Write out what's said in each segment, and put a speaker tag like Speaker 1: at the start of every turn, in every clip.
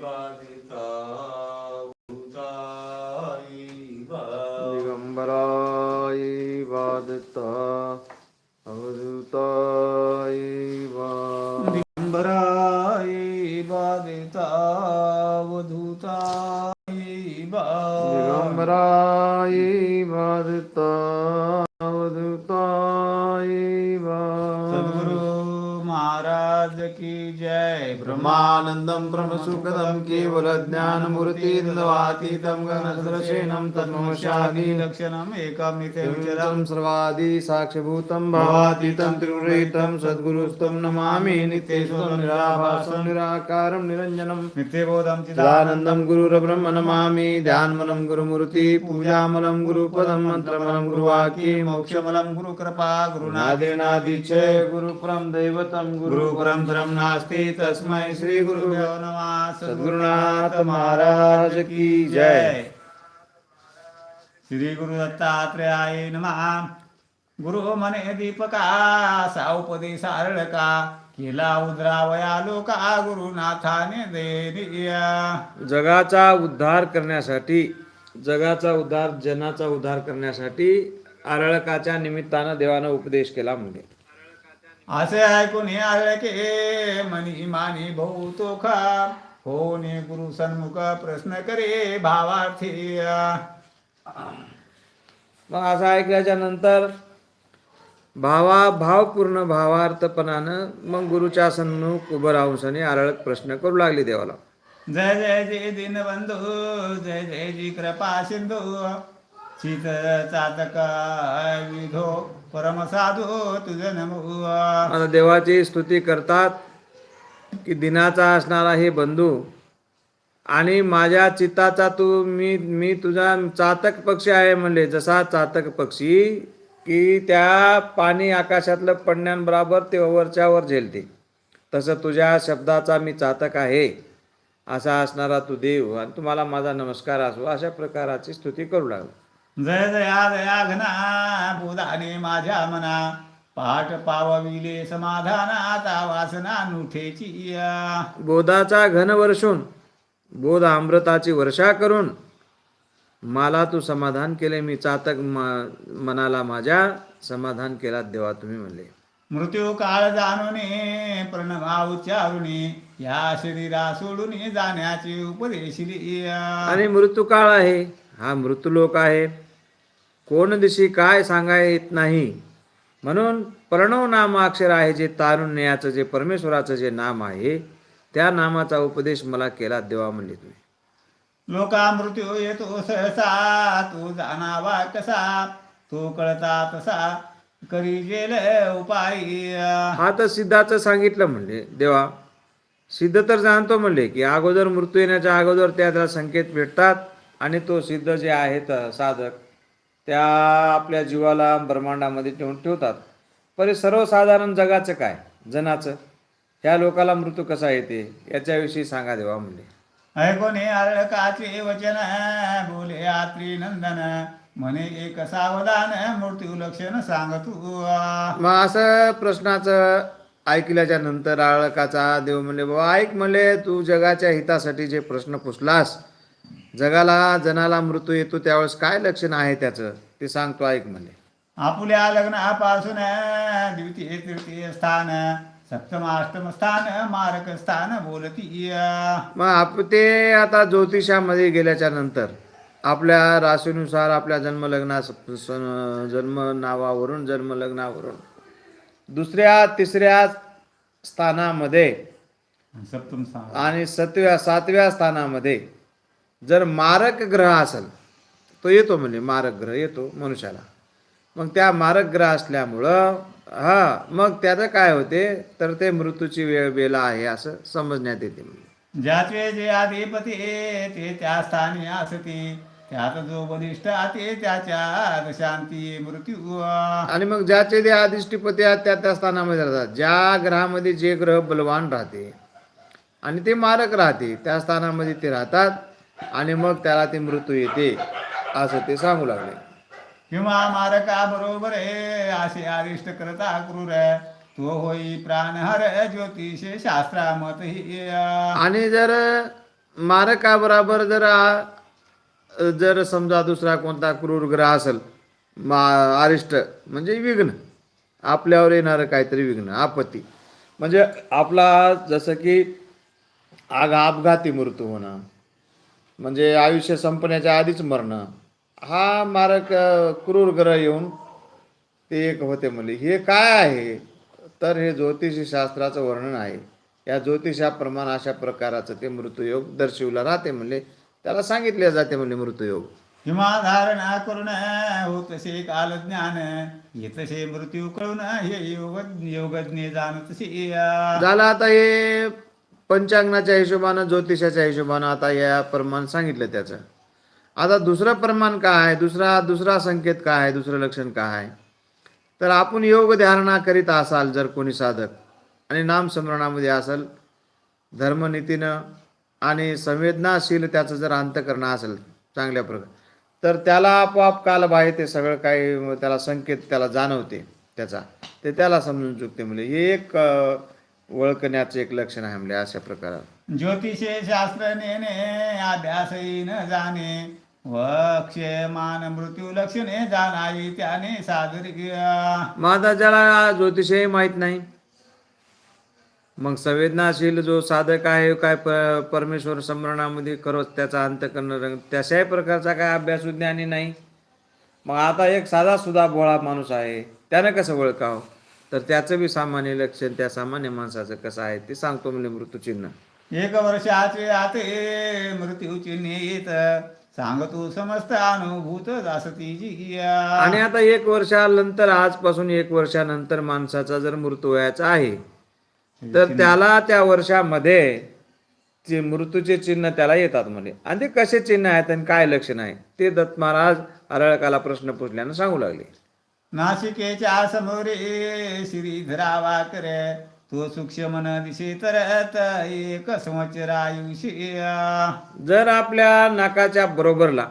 Speaker 1: बाधिता भूताई
Speaker 2: दिगंबराय वादता अवधूताय
Speaker 1: दिगंबराय बाधिता
Speaker 2: दिगंबराय अवधूताय
Speaker 1: सद्गुरु महाराज की जय।
Speaker 2: ब्रह्मानन्दं ब्रह्मसुखदं केवलज्ञानमूर्तिन्द्वातीतं गणसदृशेनं तन्मशामि
Speaker 1: लक्षणम् एकं नित्यं
Speaker 2: नित्यं सर्वादि साक्षिभूतं भवातीतं त्रिगुणरहितं सद्गुरुस्तं नमामि नित्येश्वरं निराभासं निराकारं निरञ्जनं
Speaker 1: नित्यबोधं
Speaker 2: चिदानन्दं गुरुरब्रह्म नमामि ध्यानमलं गुरुमूर्ति पूजामलं गुरुपदं मन्त्रमलं गुरुवाक्ये
Speaker 1: मोक्षमलं गुरुकृपा गुरुनाथ
Speaker 2: नादेनादिच गुरुपरं दैवतं
Speaker 1: गुरुपरं धरं नास्ति तस्मै श्री गुरुभ्यो नमः
Speaker 2: सद्गुरुनाथ महाराज की जय।
Speaker 1: श्री गुरु दत्तात्रेयाय नमः। गुरु मने दीपका सावपदेशा का केला उद्रावया लोका गुरुनाथाने देनिया।
Speaker 2: जगाचा उद्धार करण्यासाठी जगाचा उद्धार जनाचा उद्धार करण्यासाठी आरळकाच्या निमित्तानं देवानं उपदेश केला म्हणजे
Speaker 1: असे ऐकून हे आले की मनी मानी भाऊ तो खा होणे गुरु सन्मुख प्रश्न करे भावार्थी
Speaker 2: मग असं ऐकल्याच्या नंतर भावा भावपूर्ण भावार्थपणानं मग गुरुच्या सन्मुख उभं राहून सनी आरळक प्रश्न करू लागले देवाला.
Speaker 1: जय जय जय दीनबंधू जय जय जी कृपा सिंधू. शीत चातक विधो परम साधू तुझ नमो.
Speaker 2: आता देवाची स्तुती करतात. की दिनाचा असणारा हे बंधू. आणि माझ्या चित्ताचा तू मी मी तुझा चातक पक्षी आहे म्हणले. जसा चातक पक्षी की त्या पाणी आकाशातलं पडण्याबरोबर ते वरच्यावर झेलते. तसं तुझ्या शब्दाचा मी चातक आहे. असा असणारा तू देव. आणि तुम्हाला माझा नमस्कार असो अशा प्रकाराची स्तुती करू लागलो.
Speaker 1: जय जया दया घना बुधाने माझ्या मना. पाठ पावविले समाधान आता वासना नुठेची
Speaker 2: बोधाचा घन वर्षून बोध अमृताची वर्षा करून मला तू समाधान केले मी चातक मनाला माझ्या समाधान केला देवा तुम्ही म्हणले.
Speaker 1: मृत्यू काळ जाणून प्रणवा उच्चारुणी या शरीरा सोडून जाण्याची उपदेशिली
Speaker 2: आणि मृत्यूकाळ आहे हा मृत्यूलोक आहे. कोण दिशी काय सांगाय येत नाही म्हणून प्रणव नामाक्षर आहे जे तारुण्याचं जे परमेश्वराचं जे नाम आहे त्या नामाचा उपदेश मला केला देवा म्हणले तुम्ही.
Speaker 1: लोका मृत्यू येतो सहसा तू जाणावा कसा तो कळता तसा करी गेल उपाय.
Speaker 2: हा तर सिद्धाचं सांगितलं म्हणले देवा सिद्ध तर जाणतो म्हणले की अगोदर मृत्यू येण्याच्या अगोदर त्या त्याला संकेत भेटतात आणि तो सिद्ध जे आहेत साधक. त्या आपल्या जीवाला ब्रह्मांडामध्ये ठेवून ठेवतात. पण सर्वसाधारण जगाचं काय? जनाचं? ह्या लोकाला मृत्यू कसा येते? याच्याविषयी सांगा देवा म्हणले
Speaker 1: ऐकोने अळकाचे वचन बोले आत्री नंदन. म्हणे एक सावधान मृत्यू लक्षण सांग तू
Speaker 2: मग असं प्रश्नाचं ऐकल्याच्या नंतर आळकाचा देव म्हणले बाबा ऐक म्हणले तू जगाच्या हितासाठी जे प्रश्न पुसलास जगाला जनाला मृत्यू येतो त्यावेळेस काय लक्षण आहे त्याचं? ते सांगतो ऐक म्हणले
Speaker 1: आपुल्या लग्नापासून द्वितीय तृतीय स्थान सप्तम अष्टम स्थान मारक स्थान बोलती
Speaker 2: मग आप ते आता ज्योतिषामध्ये गेल्याच्यानंतर आपल्या राशीनुसार आपल्या जन्मलग्ना जन्म नावावरून जन्मलग्नावरून दुसऱ्या तिसऱ्या स्थानामध्ये
Speaker 1: सप्तम स्थान.
Speaker 2: आणि सातव्या सातव्या स्थानामध्ये जर मारक ग्रह असेल तो येतो म्हणजे मारक ग्रह येतो मनुष्याला. मग त्या मारक ग्रह असल्यामुळं हा मग त्याचं काय होते? तर ते मृत्यूची वेळ वेला आहे असं समजण्यात येते
Speaker 1: ज्याचे जे अधिपती ते त्या स्थानी असती. त्यात जो बलिष्ठ ते त्याच्या शांती मृत्यू.
Speaker 2: आणि मग ज्याचे जे अधिष्टीपती आहेत त्या त्या स्थानामध्ये राहतात. ज्या ग्रहामध्ये जे ग्रह बलवान राहते आणि ते मारक राहते त्या स्थानामध्ये ते राहतात. आणि मग त्याला ते मृत्यू येते असं ते सांगू लागले.
Speaker 1: किंवा मारका बरोबर आहे असे अरिष्ट करता क्रूर. तो होई प्राणहर ज्योतिष शास्त्रा मत
Speaker 2: आणि जर मारकाबरोबर जर आ- जर समजा दुसरा कोणता क्रूर ग्रह असेल मा अरिष्ट म्हणजे विघ्न. आपल्यावर येणारं काहीतरी विघ्न आपत्ती. म्हणजे आपला जसं की आग अपघाती मृत्यू होणं म्हणजे आयुष्य संपण्याच्या आधीच मरणं. हा मारक क्रूर ग्रह येऊन ते एक होते म्हणले हे काय आहे? तर हे ज्योतिषी शास्त्राचं वर्णन आहे. या ज्योतिषाप्रमाणे अशा प्रकाराचं ते मृत्यूयोग दर्शविला राहते म्हणले त्याला सांगितले जाते म्हणले मृत्यूयोग.
Speaker 1: हिमा धारणा करून होतसे काल ज्ञान येतसे मृत्यू कळून हे योग योगज्ञे जाणतसे
Speaker 2: झालं आता हे पंचांगणाच्या हिशोबानं ज्योतिषाच्या हिशोबानं आता या प्रमाण सांगितलं त्याचं. आता दुसरं प्रमाण काय आहे? दुसरा दुसरा संकेत काय आहे? दुसरं लक्षण काय आहे? तर आपण योग ध्यारणा करीत असाल जर कोणी साधक आणि नामस्मरणामध्ये असाल धर्मनीतीनं आणि संवेदनाशील त्याचं जर अंतकरण असेल चांगल्या प्रकारे तर त्याला आपोआप कालबाह्य ते सगळं काही त्याला संकेत त्याला जाणवते त्याचा. ते त्याला समजून चुकते म्हणजे हे एक ओळखण्याचं एक लक्षण आहे म्हणजे अशा प्रकारात.
Speaker 1: ज्योतिषे शास्त्र नेणे अभ्यासही न जाणे वक्षमान मृत्यू लक्षणे जाणावी त्याने सादरी
Speaker 2: आता ज्याला ज्योतिषही माहीत नाही मग संवेदनाशील जो साधक आहे काय परमेश्वर स्मरणामध्ये करत त्याचा अंत करणं रंग तशाही प्रकारचा काय अभ्यास ज्ञानी नाही. मग आता एक साधा सुद्धा भोळा माणूस आहे त्यानं कसं ओळखावं? तर त्याचं बी सामान्य लक्षण त्या सामान्य माणसाचं कसं आहे ते सांगतो म्हणजे मृत्यूचिन्ह.
Speaker 1: एक वर्षाचे आते मृत्यू चिन्हित सांगतो समस्त अनुभूत
Speaker 2: आणि आता एक वर्षानंतर आजपासून एक वर्षानंतर माणसाचा जर मृत्यू व्हायचा आहे तर त्याला त्या वर्षामध्ये जे मृत्यूचे चिन्ह त्याला येतात म्हणजे आणि ते कसे चिन्ह आहेत आणि काय लक्षण आहे ते दत्त महाराज अरळकाला प्रश्न पुसल्यानं सांगू लागले.
Speaker 1: नाशिकेच्या समोरे श्रीधरावा करे तो सूक्ष्म मन दिसे तरत एक संवत्सर आयुष्य.
Speaker 2: जर आपल्या नाकाच्या बरोबरला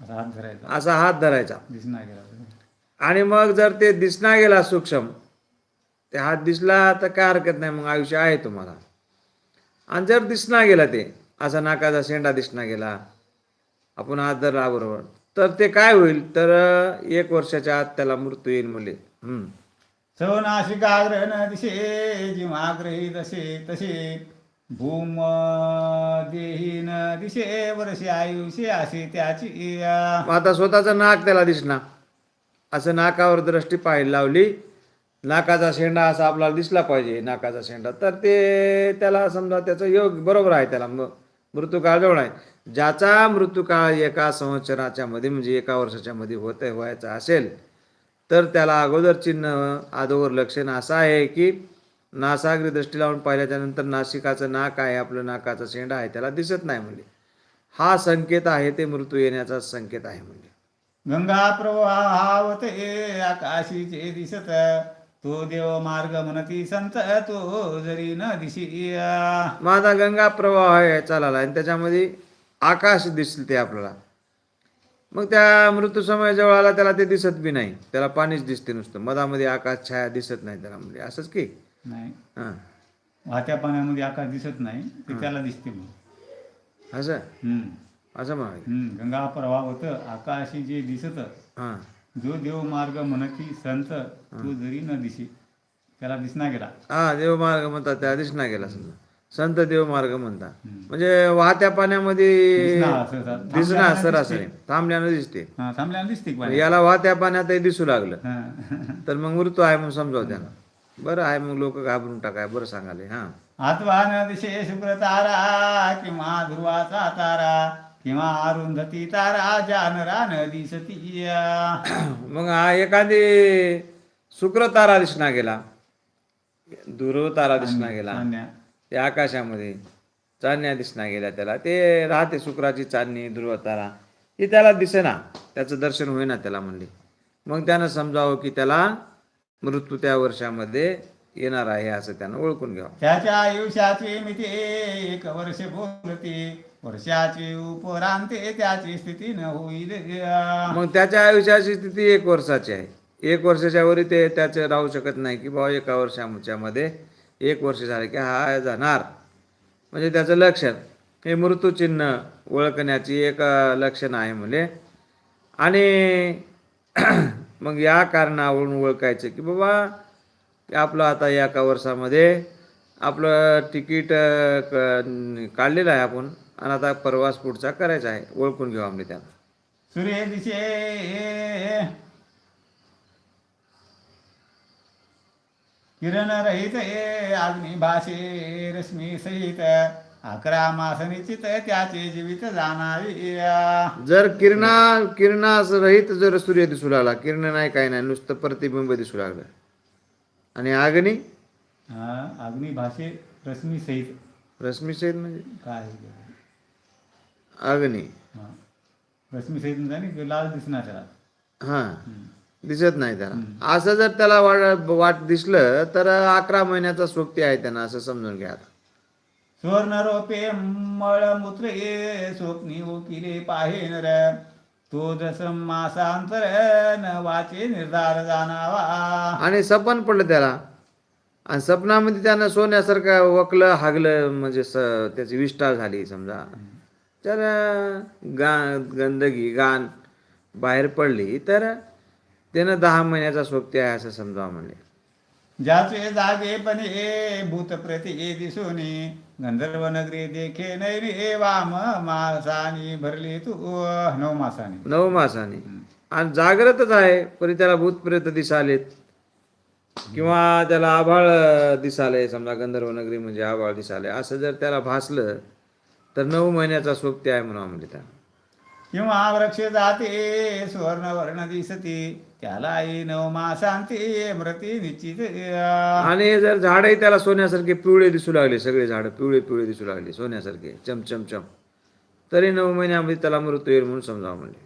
Speaker 1: हात धरायचा.
Speaker 2: असा हात धरायचा.
Speaker 1: दिसणार गेला.
Speaker 2: आणि मग जर ते दिसना गेला सूक्ष्म ते हात दिसला तर काय हरकत नाही मग आयुष्य आहे तुम्हाला. आणि जर दिसना गेला ते असा नाकाचा शेंडा दिसना गेला आपण हात धरला बरोबर. तर ते काय होईल? तर एक वर्षाच्या आत त्याला मृत्यू येईल मुले. हम्म.
Speaker 1: सवनाशिकाग्र न दिशे जिमाग्रही तसे तसे भूम देही न दिशे वर्षे आयुष्य असे त्याची
Speaker 2: आता स्वतःचं नाक त्याला दिसना असं नाकावर दृष्टी पाहायला लावली. नाकाचा शेंडा असा आपल्याला दिसला पाहिजे नाकाचा शेंडा. तर ते त्याला समजा त्याचं योग बरोबर आहे त्याला. मग मृत्यूकाळ जवळ आहे. ज्याचा मृत्यूकाळ एका संवत्सराच्या मध्ये म्हणजे एका वर्षाच्या मध्ये होत व्हायचा असेल तर त्याला अगोदर चिन्ह अगोदर लक्षण असं आहे की नासाग्री दृष्टी लावून पाहिल्याच्या नंतर नाशिकाचं नाक आहे आपलं नाकाचा शेंडा आहे त्याला दिसत नाही म्हणजे. हा संकेत आहे ते मृत्यू येण्याचा संकेत आहे म्हणजे.
Speaker 1: गंगा प्रवाहावते आकाशीचे दिसत. तो देव मार्ग म्हणती संत तो जरी न दिशी
Speaker 2: माझा गंगा प्रवाह आहे चालायला. आणि त्याच्यामध्ये आकाश दिसते ते आपल्याला. मग त्या मृत्यू समय जवळ आला त्याला ते दिसत बी नाही. त्याला पाणीच दिसते नुसतं. मधामध्ये आकाश छाया दिसत नाही त्याला म्हणजे. असंच की?
Speaker 1: नाही.
Speaker 2: हां.
Speaker 1: वाहत्या पाण्यामध्ये आकाश दिसत नाही ते त्याला दिसते मग.
Speaker 2: असं. असं
Speaker 1: हम्म. गंगा प्रवाहवत आकाशी जे दिसत
Speaker 2: हां.
Speaker 1: जो देव मार्ग म्हणती संत तो जरी न दिशी त्याला दिसना गेला.
Speaker 2: हा देवमार्ग म्हणतात त्या दिसना गेला समजा. संत देवमार्ग म्हणतात
Speaker 1: हम्म.
Speaker 2: म्हणजे वाहत्या पाण्यामध्ये
Speaker 1: थांबल्यानं
Speaker 2: सरासरी थांबल्यानं दिसते.
Speaker 1: हा थांबल्यानं दिसते की.
Speaker 2: याला वाहत्या पाण्यातही दिसू लागलं. तर मग मृत्यू आहे म्हणून समजाव त्यांना बरं आहे मग लोक घाबरून टाकाय बरं सांगाले हा.
Speaker 1: आत्वा न दिशे शुक्र तारा किंवा ध्रुवाचा तारा. किंवा अरुंधती तारा जानरा न दिसती
Speaker 2: मग हा एखादी शुक्र तारा दिसना गेला ध्रुव तारा दिसना गेला. ते आकाशामध्ये चांदण्या दिसना गेल्या त्याला. ते राहते शुक्राची चांदणी ध्रुव तारा. ही त्याला दिसेना त्याचं दर्शन होईना त्याला म्हणले. मग त्यानं समजावं की त्याला मृत्यू त्या वर्षामध्ये येणार आहे असं त्यानं ओळखून घ्यावं.
Speaker 1: त्याच्या आयुष्याची मिती एक वर्ष बोलते. वर्षाची उपरांते त्याची स्थिती न होईल
Speaker 2: मग त्याच्या आयुष्याची स्थिती एक वर्षाची आहे. एक वर्षाच्या वरी ते त्याचे राहू शकत नाही की बाबा एका वर्षाच्या मध्ये एक वर्ष झाले की हा जाणार. म्हणजे त्याचं लक्षण. हे मृत्यूचिन्ह ओळखण्याची एक लक्षण आहे म्हणजे आणि मग या कारणावरून ओळखायचं की बाबा की आपलं आता या एका वर्षामध्ये आपलं तिकीट क- काढलेलं आहे आपण. आणि आता प्रवास पुढचा करायचा आहे. ओळखून घेऊ आम्ही त्याला.
Speaker 1: सूर्य दिशे किरण रहित अग्नी भाषे रश्मी सहित. अकरा मास निश्चित त्याचे जीवित जाणावी
Speaker 2: जर किरणा किरणा रहित जर सूर्य दिसू लागला. किरण नाही काही नाही. नुसतं प्रतिबिंब दिसू लागलं. आणि अग्नी?
Speaker 1: हा, अग्नी भाषे रश्मी सहित.
Speaker 2: रश्मी सहित म्हणजे?
Speaker 1: काय?
Speaker 2: अग्नी.
Speaker 1: रश्मी सहित नाही, लाल दिसणार त्याला
Speaker 2: हां. दिसत नाही त्याला। असं जर त्याला वाट वाट दिसलं तर अकरा महिन्याचा सोबती आहे त्यांना असं समजून घ्या.
Speaker 1: सुवर्ण रोपे मळ मूत्र स्वप्नी ओकिले पाहे नर। तो जस मासांतर न वाचे निर्धार जाणावा।
Speaker 2: आणि सपन पडलं त्याला. आणि सपनामध्ये त्यानं सोन्यासारखं वकलं हागलं म्हणजे स त्याची विष्ठा झाली समजा. तर गा गंदगी गाण बाहेर पडली तर त्यानं दहा महिन्याचा सोबती आहे असं समजा म्हणले.
Speaker 1: ज्याचे जागेपणे भूत प्रति दिसूनी गंधर्व नगरी देखे नैरी वाम मासानी भरली तू नऊ मासानी.
Speaker 2: नऊ मासाने. आणि जागृतच आहे परी त्याला भूतप्रेत दिसालेत. किंवा त्याला आभाळ दिसाले समजा गंधर्व नगरी म्हणजे आभाळ दिसाले असं जर त्याला भासलं तर नऊ महिन्याचा सोबती आहे म्हणून त्या
Speaker 1: किंवा वृक्ष जाते सुवर्ण वर्ण दिसती त्याला नऊ मासांती मृती निश्चित
Speaker 2: आणि जर झाडही त्याला सोन्यासारखे पिवळे दिसू लागले सगळे झाडं पिवळे पिवळे दिसू लागले सोन्यासारखे चम चम चम तरी नऊ महिन्यामध्ये त्याला मृत्यू येईल म्हणून समजावं म्हणले.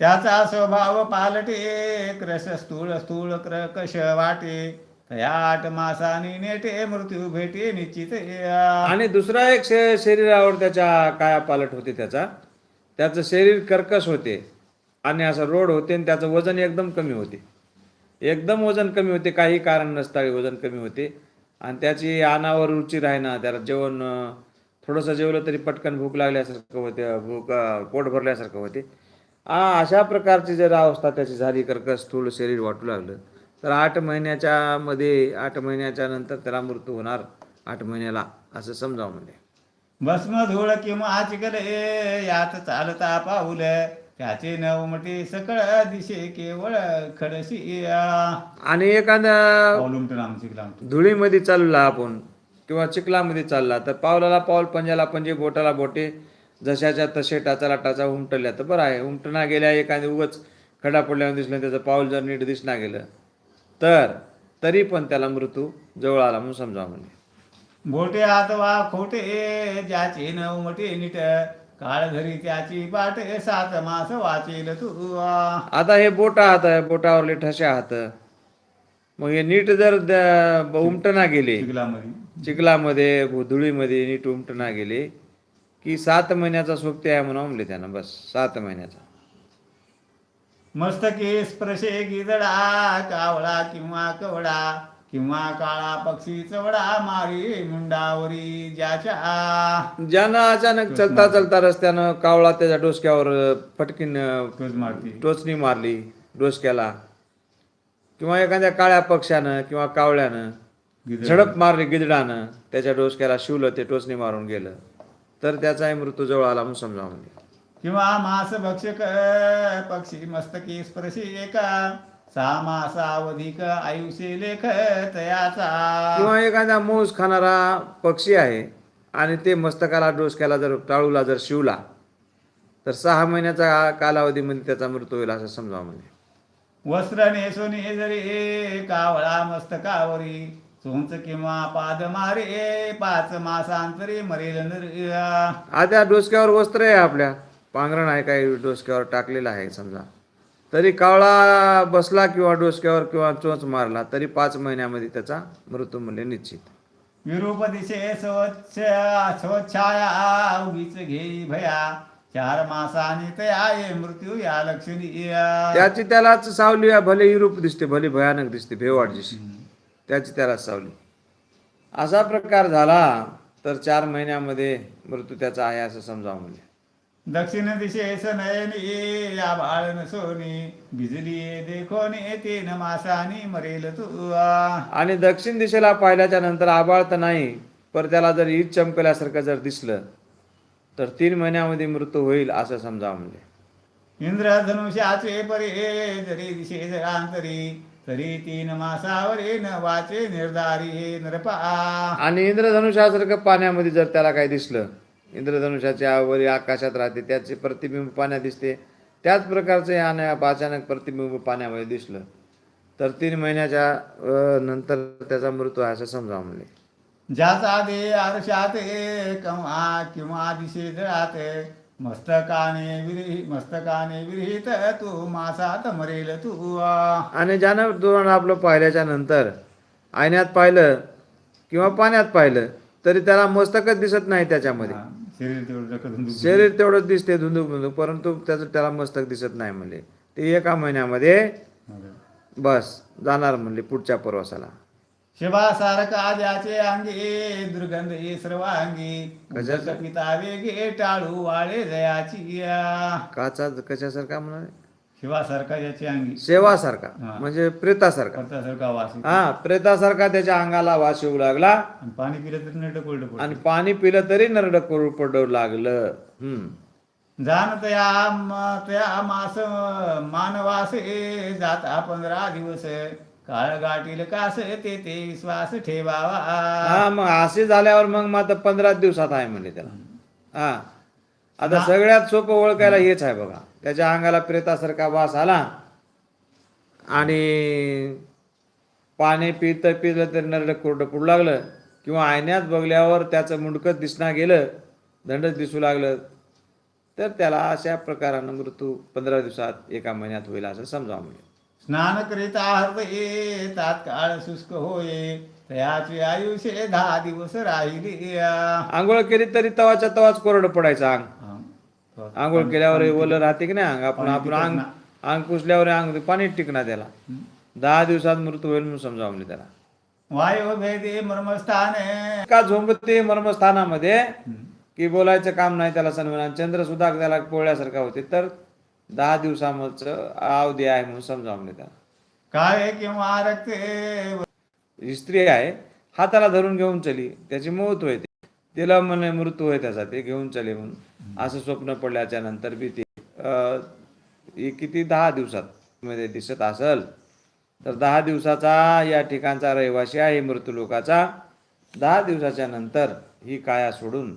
Speaker 1: त्याचा स्वभाव पालटे क्रश स्थूळ स्थूळ क्रकश वाटे या आठ मासानी नेटे मृत्यू भेटे निश्चित
Speaker 2: आणि दुसरा एक शे शरीरावर त्याच्या काया पालट होते त्याचा. त्याचं शरीर कर्कश होते आणि असं रोड होते आणि त्याचं वजन एकदम कमी होते. एकदम वजन कमी होते काही कारण नसताळी वजन कमी होते. आणि त्याची अनावर रुची राहीना त्याला जेवण अं, थोडंसं जेवलं तरी पटकन भूक लागल्यासारखं होते भूक अं, पोट भरल्यासारखं होते. आ, अशा प्रकारची जर अवस्था त्याची झाली कर्कश थोडं शरीर वाटू लागलं तर आठ महिन्याच्या मध्ये आठ महिन्याच्या नंतर त्याला मृत्यू होणार आठ महिन्याला असं समजावं म्हणजे
Speaker 1: भस्म धूळ किंवा चिकले यात चालता पाऊल. त्याचे नवमटे सकळ दिशे केवळ खडशी
Speaker 2: आणि एखादा
Speaker 1: पाऊलुमटं नाम चिकलाम
Speaker 2: धुळीमध्ये चालला आपण किंवा चिखलामध्ये चालला तर पावलाला पाऊल पंजाला पंजे बोटाला बोटे जशाच्या तसे टाचाला टाचा उमटल्या तर बरं आहे. उमटना गेल्या एखादी उगच खडा पडल्यावर दिसलं त्याचं पाऊल जर नीट दिसना गेलं तर तरी पण त्याला मृत्यू जवळ आला म्हणून समजा म्हणजे
Speaker 1: बोटे अथवा खोटे ज्याचे नवमटे नीट काळ घरी त्याची पाट सात मास वाचेल तू
Speaker 2: आता हे बोटा हात आहे बोटावरले ठसे हात मग हे नीट जर द- उमटना गेले
Speaker 1: चिखलामध्ये.
Speaker 2: चिखलामध्ये धुळीमध्ये नीट उमटना गेले की सात महिन्याचा सोबती आहे म्हणून म्हणले त्यानं बस सात महिन्याचा.
Speaker 1: मस्तके स्पर्शे गिजडा कावळा किंवा कवडा किंवा काळा पक्षी चवडा मारी मुंडावरी ज्याच्या.
Speaker 2: ज्यानं अचानक चलता चलता रस्त्यानं कावळा त्याच्या डोसक्यावर फटकीन अं,
Speaker 1: तोच मारती
Speaker 2: टोचणी मारली डोसक्याला. किंवा एखाद्या काळ्या पक्ष्यानं किंवा कावळ्यानं. झडप मारली गिजडानं त्याच्या डोसक्याला शिवलं ते टोचणी मारून गेलं. तर त्याचाही मृत्यू जवळ आला म्हणून समजा म्हणजे
Speaker 1: किंवा मास भक्षक पक्षी मस्तकी स्पर्शी एका सहा मासावधिक आयुष्य लेख तयाचा.
Speaker 2: किंवा एखादा मूस खाणारा पक्षी आहे आणि ते मस्तकाला डोसक्याला जर टाळूला जर शिवला तर सहा महिन्याचा कालावधीमध्ये त्याचा मृत्यू होईल असं समजा म्हणजे.
Speaker 1: वस्त्र नेसोने जरी कावळा मस्तकावरी चोंच किंवा पाद मारे पाच मासांतरी मरेल नर
Speaker 2: आता डोसक्यावर वस्त्र आहे आपल्या. पांघरण आहे काही डोसक्यावर टाकलेलं आहे समजा. तरी कावळा बसला किंवा डोसक्यावर किंवा चोच मारला तरी पाच महिन्यामध्ये त्याचा मृत्यू म्हणजे निश्चित.
Speaker 1: विरूप दिशे स्वच्छ स्वच्छाया उगीच घेई भया. चार मासाने तयाये मृत्यू या लक्षणी
Speaker 2: त्याची त्यालाच सावली आहे, भले युरूप दिसते भले भयानक दिसते भेवाट दिसते. त्याची त्याला सावली. असा प्रकार झाला तर चार महिन्यामध्ये मृत्यू त्याचा आहे असं समजावं म्हणजे
Speaker 1: दक्षिण दिशेस नयनी या बाळन सोनी भिजली देखोने तीन मासानी मरेल तू
Speaker 2: आणि दक्षिण दिशेला पाहिल्याच्या नंतर आबाळ तर नाही पर त्याला जर ईद चमकल्यासारखं जर दिसलं तर तीन महिन्यामध्ये मृत्यू होईल असं समजावं म्हणजे
Speaker 1: इंद्रधनुष्याचे परे जरी दिशे जरांतरी तरी तीन मासावरे न वाचे निर्धारी नरपा.
Speaker 2: आणि इंद्रधनुष्यासारखं पाण्यामध्ये जर त्याला काही दिसलं इंद्रधनुष्याच्या वरी आकाशात राहते त्याचे प्रतिबिंब पाण्यात दिसते. त्याच प्रकारचं या अचानक प्रतिबिंब पाण्यामध्ये दिसलं. तर तीन महिन्याच्या नंतर त्याचा मृत्यू असं समजावं म्हणले.
Speaker 1: ज्याचा दे आरशात कमा किंवा दिशे जळात मस्तकाने विरही मस्तकाने विरहित तू मासात मरेल तू.
Speaker 2: आणि ज्यानं धोरण आपलं पाहिल्याच्या नंतर आयण्यात पाहिलं किंवा पाण्यात पाहिलं तरी त्याला मस्तकच दिसत नाही त्याच्यामध्ये.
Speaker 1: शरीर तेवढं जखम
Speaker 2: शरीर तेवढंच दिसते धुंदूक धुंदूक परंतु त्याचं त्याला मस्तक दिसत नाही म्हणले. ते एका महिन्यामध्ये बस जाणार म्हणले पुढच्या प्रवासाला.
Speaker 1: शिवा सारखा ज्याचे अंगी दुर्गंध ये सर्वांगी
Speaker 2: कशाचं?
Speaker 1: पिता वेगे टाळू वाळे जयाची
Speaker 2: काचा कशासारखा म्हणाले?
Speaker 1: शिवा सारखा ज्याचे अंगी.
Speaker 2: सेवासारखा
Speaker 1: हा.
Speaker 2: म्हणजे प्रेतासारखा.
Speaker 1: सारखा वास येतो.
Speaker 2: हा प्रेतासारखा त्याच्या अंगाला वास येऊ लागला.
Speaker 1: आणि पाणी पिलं तर नट कोल्ड पडतं.
Speaker 2: आणि पाणी पिलं तरी नरड करू पडू लागलं. हम्म.
Speaker 1: जाण तया म- तया मास मानवासे जाता पंधरा दिवस. काळ गाठील कास ते ते विश्वास ठेवावा.
Speaker 2: हा मग असे झाल्यावर मग मात्र पंधरा दिवसात आहे म्हणले त्याला. हा. आता सगळ्यात सोपं ओळखायला हेच आहे बघा. त्याच्या अंगाला प्रेतासारखा वास आला. आणि पाणी पित पिलं तरी नरड कोरडं पडू लागलं. किंवा आयण्यात बघल्यावर त्याचं मुंडकं दिसना गेलं दंडच दिसू लागलं. तर त्याला अशा प्रकारानं मृत्यू पंधरा दिवसात एका महिन्यात होईल असं समजावं म्हणजे
Speaker 1: स्नान करीता हृदये तात्काळ शुष्क होये. तयाचे आयुष्य दहा दिवस राहिले
Speaker 2: आंघोळ केली तरी तवाच्या तवाच कोरडं पडायचं अंग. आंघोळ केल्यावर ओलं राहते की नाही? अंग आपण आपण अंग अंग पुसल्यावर अंग पाणी टिकणार त्याला. दहा दिवसात मृत्यू होईल म्हणून समजावं म्हणजे त्याला.
Speaker 1: वायू भेदे मर्मस्थान
Speaker 2: का झोंबते मर्मस्थानामध्ये की बोलायचं काम नाही त्याला सन्मान चंद्र सुद्धा त्याला पोळल्यासारखा होते. तर दहा दिवसामधचं अवधी आहे म्हणून समजावं म्हणजे त्याला.
Speaker 1: काळे किंवा रक्ते
Speaker 2: ही स्त्री आहे हाताला धरून घेऊन चली. त्याची मौत होय ते तिला म्हणे मृत्यू होय त्याचा ते घेऊन चले म्हणून. असं स्वप्न पडल्याच्या नंतर बी ते हे किती दहा दिवसात मध्ये दिसत असल तर दहा दिवसाचा या ठिकाणचा रहिवासी आहे मृत्यू लोकाचा. दहा दिवसाच्या नंतर ही काया सोडून